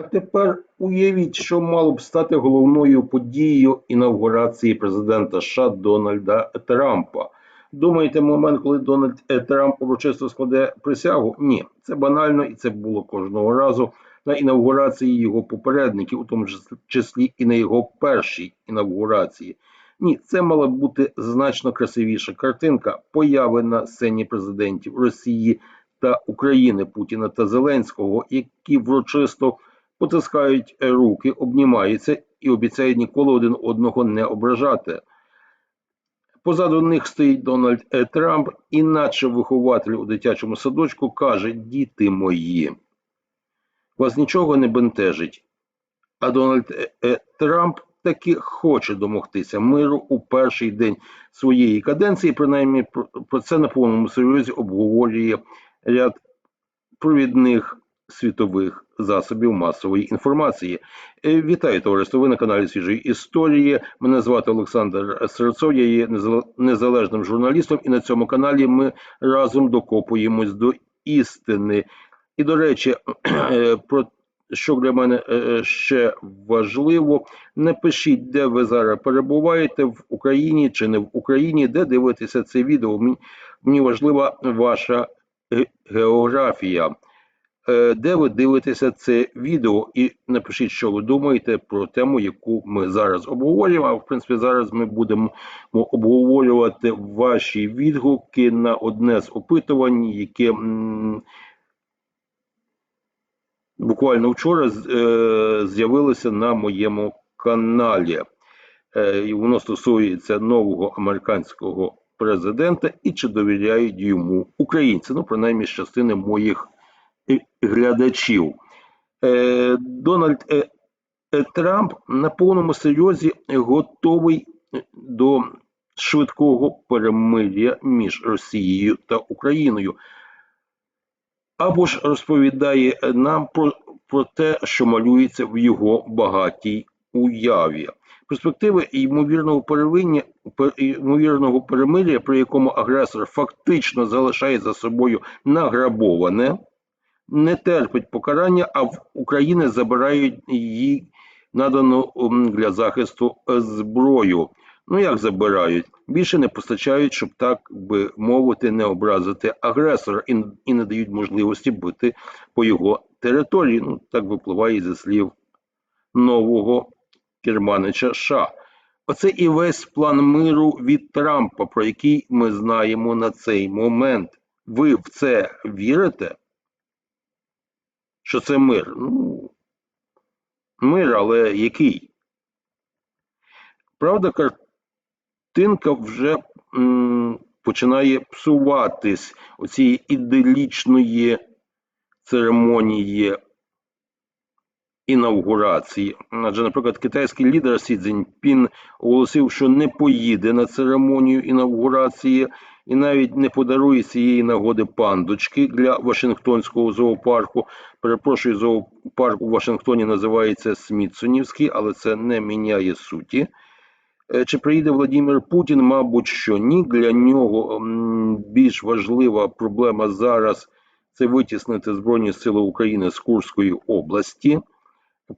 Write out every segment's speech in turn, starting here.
А тепер уявіть, що мало б стати головною подією інавгурації президента США Дональда Трампа. Думаєте, момент, коли Дональд е, Трамп урочисто складе присягу? Ні, це банально і це було кожного разу на інавгурації його попередників, у тому числі і на його першій інавгурації. Ні, це мала б бути значно красивіша картинка появи на сцені президентів Росії та України Путіна та Зеленського, які врочисто потискають руки, обнімаються і обіцяють ніколи один одного не ображати. Позаду них стоїть Дональд Е. Трамп, іначе вихователь у дитячому садочку каже: Діти мої, вас нічого не бентежить. А Дональд Е. Е. Трамп таки хоче домогтися миру у перший день своєї каденції. Принаймні про це на повному серйозі обговорює ряд провідних світових засобів масової інформації. Е, Вітаю товариство. Ви на каналі Свіжої історії. Мене звати Олександр Серцов. Я є незалежним журналістом, і на цьому каналі ми разом докопуємось до істини. І до речі, е, про що для мене е, ще важливо, напишіть, де ви зараз перебуваєте в Україні чи не в Україні, де дивитеся це відео. Мені важлива ваша географія. Е, де ви дивитеся це відео, і напишіть, що ви думаєте про тему, яку ми зараз обговорюємо. А в принципі, зараз ми будемо обговорювати ваші відгуки на одне з опитувань, яке буквально вчора е, з'явилося на моєму каналі. Е, і Воно стосується нового американського президента і чи довіряють йому українці. Ну, принаймні, з частини моїх глядачів. Е, Дональд е, е, Трамп на повному серйозі готовий до швидкого перемир'я між Росією та Україною. Або ж розповідає нам про, про те, що малюється в його багатій уяві. Перспективи ймовірного перевиння, ймовірного перемир'я, при якому агресор фактично залишає за собою награбоване не терпить покарання, а в України забирають її надану для захисту е, зброю. Ну як забирають? Більше не постачають, щоб так би мовити, не образити агресора і, і не дають можливості бити по його території. Ну так випливає зі слів нового керманича США. Оце і весь план миру від Трампа, про який ми знаємо на цей момент. Ви в це вірите? Що це мир. Ну, Мир, але який? Правда, картинка вже м, починає псуватись оцієї іделічної церемонії інаугурації. Адже, наприклад, китайський лідер Сі Цзіньпін оголосив, що не поїде на церемонію інаугурації і навіть не подарує цієї нагоди пандочки для Вашингтонського зоопарку. Перепрошую, зоопарк у Вашингтоні називається Смітсонівський, але це не міняє суті. Е, чи приїде Владимир Путін? Мабуть, що ні. Для нього більш важлива проблема зараз це витіснити Збройні Сили України з Курської області.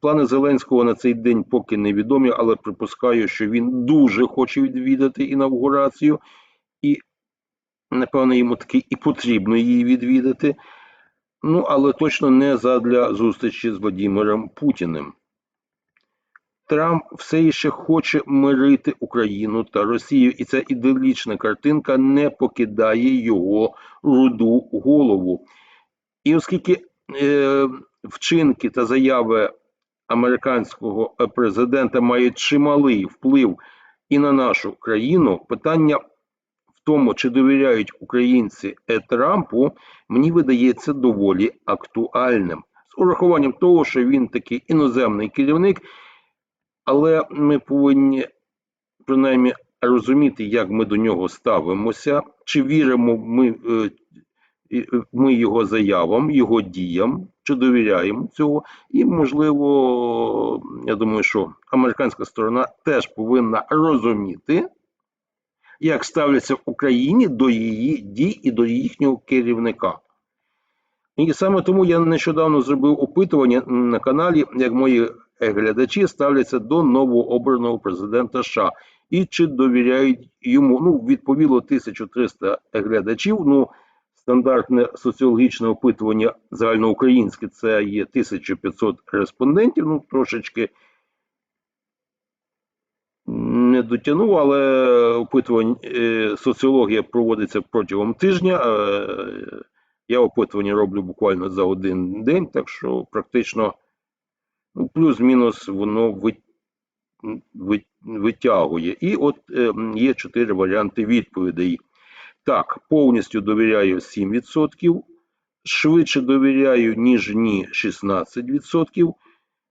Плани Зеленського на цей день поки невідомі, але припускаю, що він дуже хоче відвідати інавгурацію, напевно, йому таки і потрібно її відвідати. Ну, але точно не задля зустрічі з Владимиром Путіним. Трамп все ще хоче мирити Україну та Росію, і ця ідеалічна картинка не покидає його руду голову. І оскільки е, вчинки та заяви американського е, президента має чималий вплив і на нашу країну. Питання тому, чи довіряють українці е, Трампу, мені видається доволі актуальним. З урахуванням того, що він такий іноземний керівник, але ми повинні принаймні розуміти, як ми до нього ставимося, чи віримо ми, е, ми його заявам, його діям, чи довіряємо цього, і можливо, я думаю, що американська сторона теж повинна розуміти, як ставляться в Україні до її дій і до їхнього керівника. І саме тому я нещодавно зробив опитування на каналі, як мої глядачі ставляться до новообраного президента США і чи довіряють йому. Ну, відповіло 1300 глядачів. Ну, стандартне соціологічне опитування загальноукраїнське це є 1500 респондентів. Ну, трошечки не дотягнув, але опитувань е, соціологія проводиться протягом тижня. Я опитування роблю буквально за один день, так що практично ну, плюс-мінус воно ви, ви, витягує. І от е, є чотири варіанти відповідей. Так, повністю довіряю 7%, швидше довіряю, ніж ні 16%,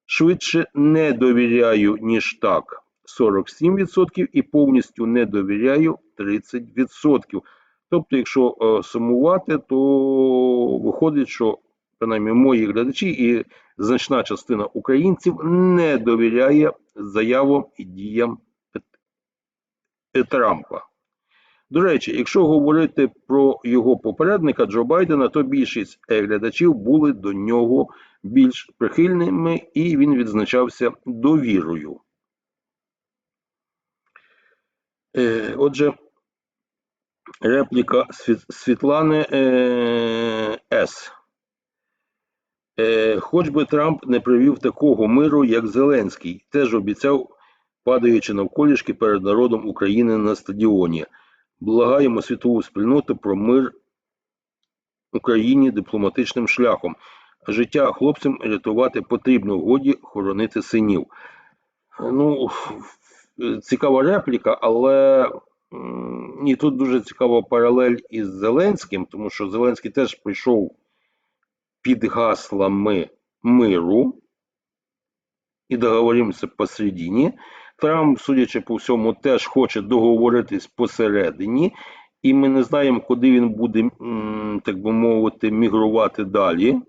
швидше не довіряю, ніж так 47% і повністю не довіряю 30%. Тобто, якщо е, сумувати, то виходить, що принаймні мої глядачі і значна частина українців не довіряє заявам і діям Трампа. До речі, якщо говорити про його попередника Джо Байдена, то більшість глядачів були до нього більш прихильними, і він відзначався довірою. Е, отже, репліка Світлани е, С. Е, хоч би Трамп не привів такого миру, як Зеленський, теж обіцяв, падаючи навколішки перед народом України на стадіоні. Благаємо світову спільноту про мир Україні дипломатичним шляхом. Життя хлопцям рятувати потрібно, годі хоронити синів. Ну, цікава репліка, але і тут дуже цікава паралель із Зеленським, тому що Зеленський теж прийшов під гаслами миру і договоримося посередині. Трамп, судячи по всьому, теж хоче договоритись посередині, і ми не знаємо, куди він буде, так би мовити, мігрувати далі,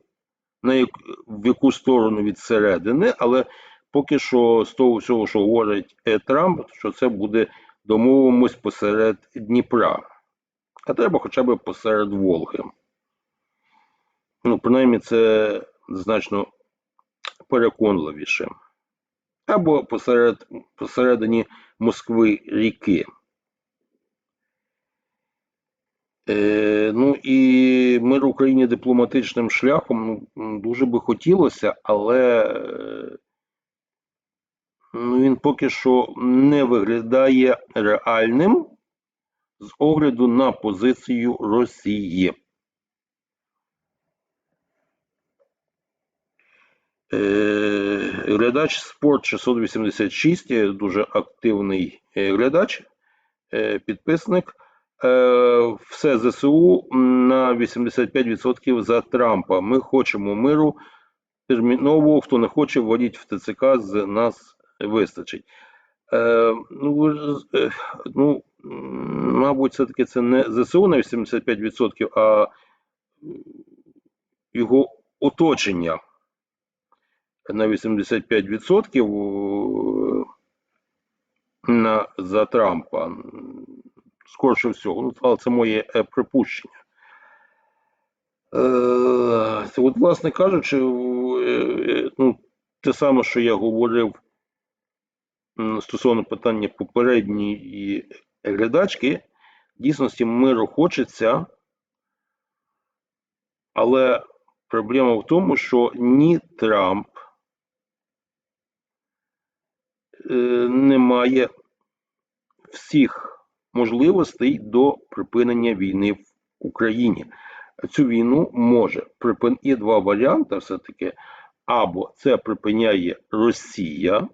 на як, в яку сторону від середини, але поки що з того всього, що говорить е, Трамп, що це буде домовимось посеред Дніпра. А треба хоча б посеред Волги. Ну, принаймні, це значно переконливіше. Або посеред, посередині Москви ріки. Е, Ну і мир Україні дипломатичним шляхом ну, дуже би хотілося, але ну, він поки що не виглядає реальним з огляду на позицію Росії. Е, глядач Спорт 686, дуже активний е, глядач, е, підписник. Все ЗСУ на 85% за Трампа. Ми хочемо миру терміново. Хто не хоче, вводіть в ТЦК з нас вистачить. Ну, ну мабуть, все-таки це не ЗСУ на 85%, а його оточення на 85% на, за Трампа. Скорше всього, ну, але це моє е, припущення. Е, от, власне кажучи, е, ну, те саме, що я говорив стосовно питання попередньої глядачки, дійсності миру хочеться, але проблема в тому, що ні Трамп, Е, немає всіх можливостей до припинення війни в Україні. Цю війну може припинити є два варіанти, все-таки, або це припиняє Росія,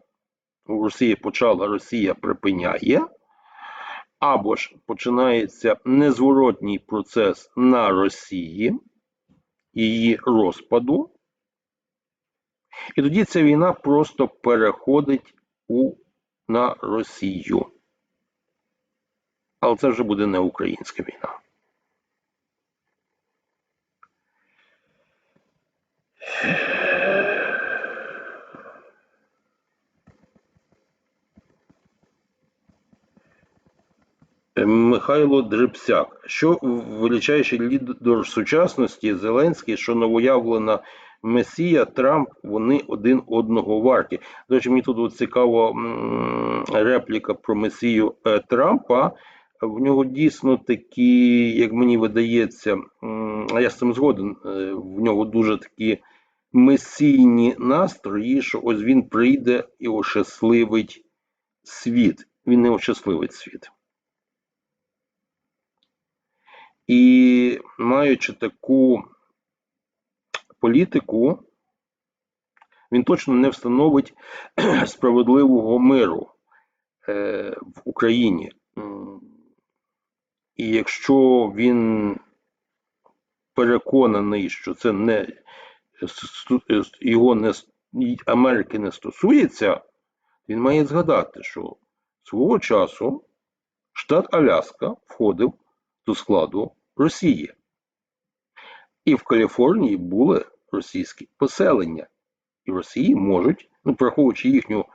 Росія почала, Росія припиняє, або ж починається незворотній процес на Росії, її розпаду, і тоді ця війна просто переходить у на Росію. Але це вже буде не українська війна. Михайло Дребсяк. Що величайший лідер сучасності Зеленський, що новоявлена Месія, Трамп, вони один одного варті. До речі, мені тут цікава репліка про Месію е, Трампа. В нього дійсно такі, як мені видається, а я з цим згоден, е, в нього дуже такі месійні настрої, що ось він прийде і ощасливить світ. Він не ощасливить світ. І маючи таку політику, він точно не встановить справедливого миру е, в Україні. І якщо він переконаний, що це не е, його не Америки не стосується, він має згадати, що свого часу штат Аляска входив до складу Росії. І в Каліфорнії були російські поселення. І в Росії можуть, ну, враховуючи їхню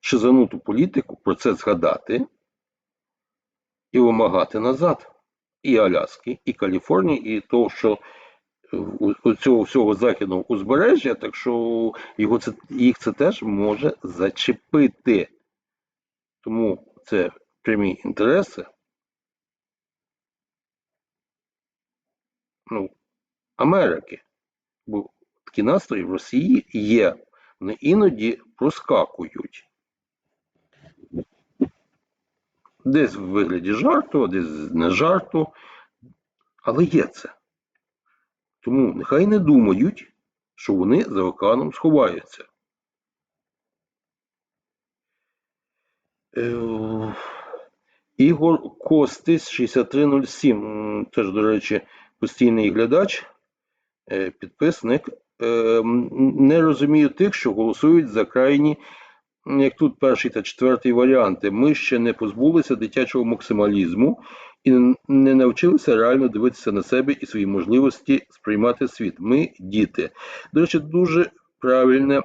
шизануту політику, про це згадати і вимагати назад. І Аляски, і Каліфорнії, і того, що у, цього всього західного узбережжя, так що його це, їх це теж може зачепити. Тому це прямі інтереси. Ну, Америки. Бо такі настрої в Росії є. Вони іноді проскакують. Десь в вигляді жарту, десь не жарту. Але є це. Тому нехай не думають, що вони за океаном сховаються. Е, Ігор Костис 6307. Теж, до речі, постійний глядач, е, підписник. Е, Не розумію тих, що голосують за крайні, як тут перший та четвертий варіанти. Ми ще не позбулися дитячого максималізму і не навчилися реально дивитися на себе і свої можливості сприймати світ. Ми діти. До речі, дуже правильне е,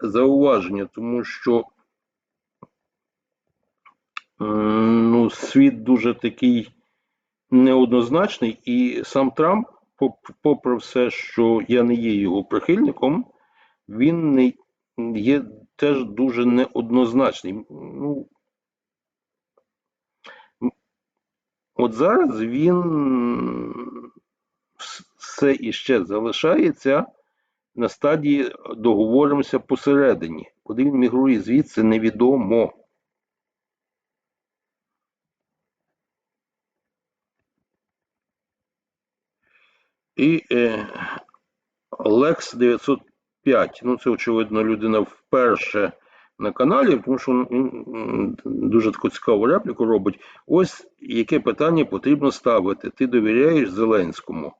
зауваження, тому що ну, світ дуже такий неоднозначний, і сам Трамп, попри все, що я не є його прихильником, він не є теж дуже неоднозначний. Ну, от зараз він все іще залишається на стадії договоримося посередині. Куди він мігрує звідси, невідомо. І е, Лекс 905. Ну, це, очевидно, людина вперше на каналі, тому що він дуже таку цікаву репліку робить. Ось яке питання потрібно ставити. Ти довіряєш Зеленському?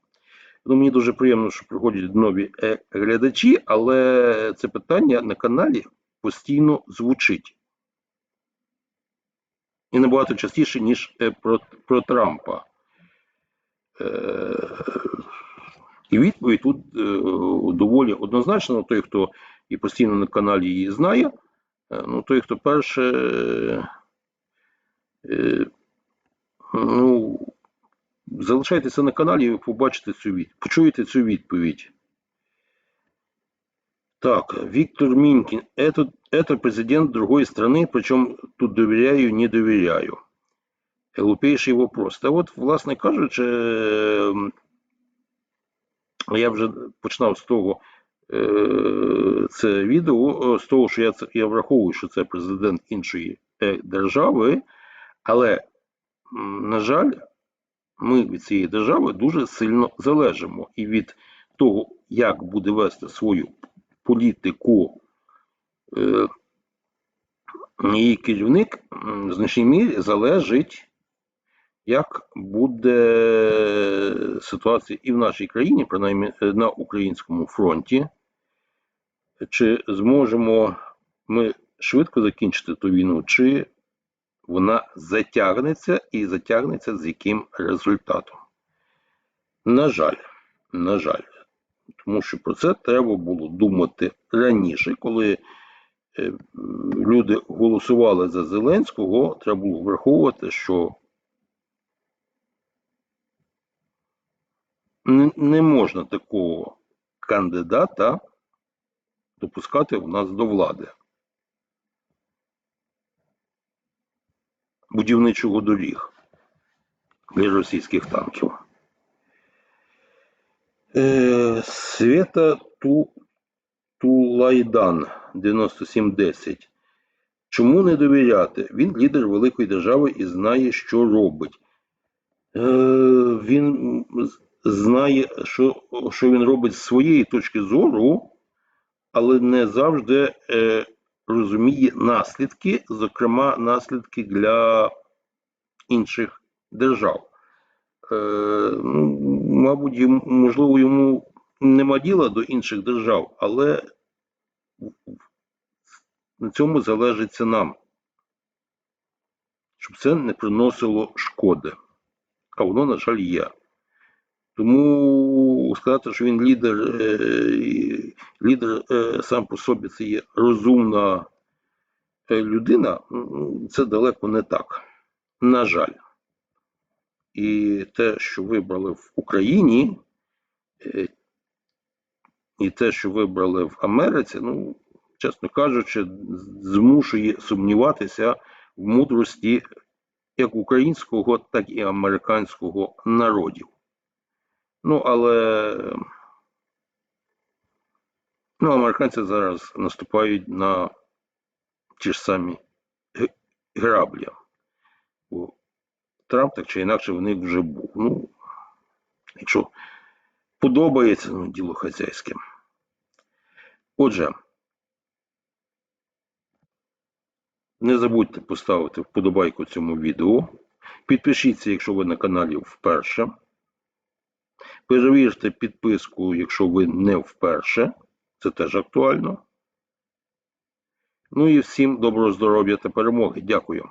Ну, мені дуже приємно, що приходять нові е, глядачі, але це питання на каналі постійно звучить. І набагато частіше, ніж е, про, про Трампа. Е, і відповідь тут е, доволі однозначна. Ну, той, хто і постійно на каналі її знає, е, ну той, хто перше, е, ну, залишайтеся на каналі, і ви побачите цю відповідь, почуєте цю відповідь. Так, Виктор Минкин. Это, это президент другой страны, причем тут доверяю, не доверяю. Глупейший вопрос. Та от, власне кажучи, ем, я вже починав з того е, це відео, е, з того, що я, це, я враховую, що це президент іншої е, держави, але, на жаль, ми від цієї держави дуже сильно залежимо. І від того, як буде вести свою політику її керівник, в значній мірі залежить, як буде ситуація і в нашій країні, принаймні е, на українському фронті. Чи зможемо ми швидко закінчити ту війну, чи вона затягнеться і затягнеться з яким результатом? На жаль, на жаль, тому що про це треба було думати раніше, коли е, люди голосували за Зеленського, треба було враховувати, що Не, можна такого кандидата допускати в нас до влади. Будівничого доріг для російських танків. Е, Света Ту, Тулайдан 9710. Чому не довіряти? Він лідер великої держави і знає, що робить. Е, він знає, що, що він робить з своєї точки зору, але не завжди е, розуміє наслідки, зокрема, наслідки для інших держав. Е, ну, мабуть, можливо, йому нема діла до інших держав, але на цьому залежиться нам, щоб це не приносило шкоди. А воно, на жаль, є. Тому сказати, що він лідер, е, лідер е, сам по собі це є розумна е, людина, ну, це далеко не так. На жаль. І те, що вибрали в Україні, і те, що вибрали в Америці, ну, чесно кажучи, змушує сумніватися в мудрості як українського, так і американського народів. Ну, але ну, американці зараз наступають на ті ж самі граблі. Трамп так чи інакше в них вже був. Ну, якщо подобається, ну, діло хазяйське. Отже, не забудьте поставити вподобайку цьому відео. Підпишіться, якщо ви на каналі вперше. Перевірте підписку, якщо ви не вперше. Це теж актуально. Ну і всім доброго здоров'я та перемоги. Дякую.